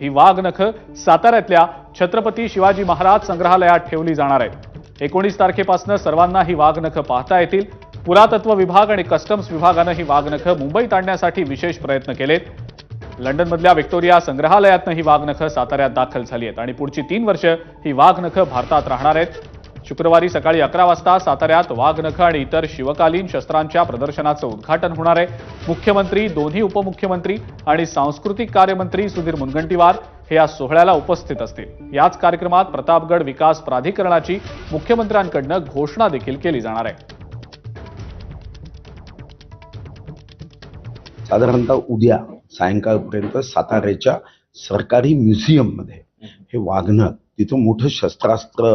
ही वाघ नख साताऱ्यातल्या छत्रपती शिवाजी महाराज संग्रहालयात ठेवली जाणार आहेत एकोणीस तारखेपासून सर्वांना ही वाघ नख पाहता येतील. पुरातत्व विभाग आणि कस्टम्स विभागानं ही वाघ नख मुंबईत आणण्यासाठी विशेष प्रयत्न केलेत. लंडनमधल्या व्हिक्टोरिया संग्रहालयातनं ही वाघ नख साताऱ्यात दाखल झाली आहेत आणि पुढची तीन वर्ष ही वाघ नख भारतात राहणार आहेत. शुक्रवारी सकाळी अकरा वाजता साताऱ्यात वाघनखं आणि इतर शिवकालीन शस्त्रांच्या प्रदर्शनाचं उद्घाटन होणार आहे. मुख्यमंत्री दोन्ही उपमुख्यमंत्री आणि सांस्कृतिक कार्यमंत्री सुधीर मुनगंटीवार हे या सोहळ्याला उपस्थित असतील. याच कार्यक्रमात प्रतापगड विकास प्राधिकरणाची मुख्यमंत्र्यांकडनं घोषणा देखील केली जाणार आहे. साधारणतः उद्या सायंकाळपर्यंत साताऱ्याच्या सरकारी म्युझियममध्ये हे वाघनक तिथं मोठं शस्त्रास्त्र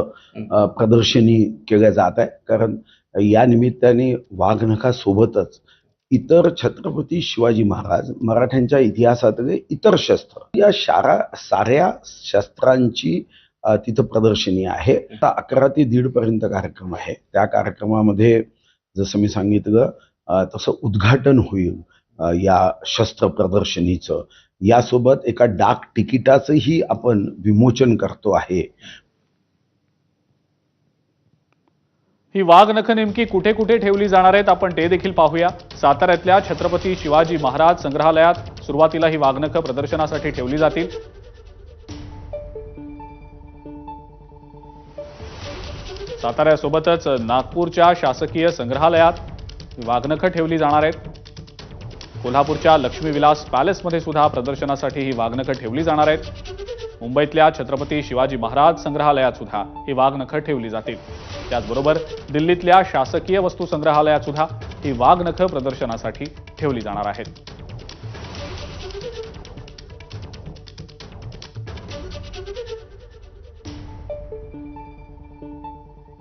प्रदर्शनी केल्या जात आहे कारण या निमित्ताने वाघनखासोबतच इतर छत्रपती शिवाजी महाराज मराठ्यांच्या इतिहासातले इतर शस्त्र. या शारा साऱ्या शस्त्रांची तिथं प्रदर्शनी आहे. आता अकरा ते दीड पर्यंत कार्यक्रम आहे. त्या कार्यक्रमामध्ये जसं मी सांगितलं तसं उद्घाटन होईल या शस्त्र प्रदर्शनीचं. यासोबत एका डाक तिकिटाचंही आपण विमोचन करतो आहे. ही वाघनख नेमकी कुठे कुठे ठेवली जाणार आहेत आपण ते देखील पाहूया. साताऱ्यातल्या छत्रपती शिवाजी महाराज संग्रहालयात सुरुवातीला ही वाघनख प्रदर्शनासाठी ठेवली जातील. साताऱ्यासोबतच नागपूरच्या शासकीय संग्रहालयात वाघनखं ठेवली जाणार आहेत. कोल्हापूरच्या लक्ष्मीविलास पॅलेसमध्ये सुद्धा प्रदर्शनासाठी ही वाघनखं ठेवली जाणार आहेत. मुंबईतल्या छत्रपती शिवाजी महाराज संग्रहालयात सुद्धा ही वाघनखं ठेवली जातील. त्याचबरोबर दिल्लीतल्या शासकीय वस्तू संग्रहालयात सुद्धा ही वाघनखं प्रदर्शनासाठी ठेवली जाणार आहेत.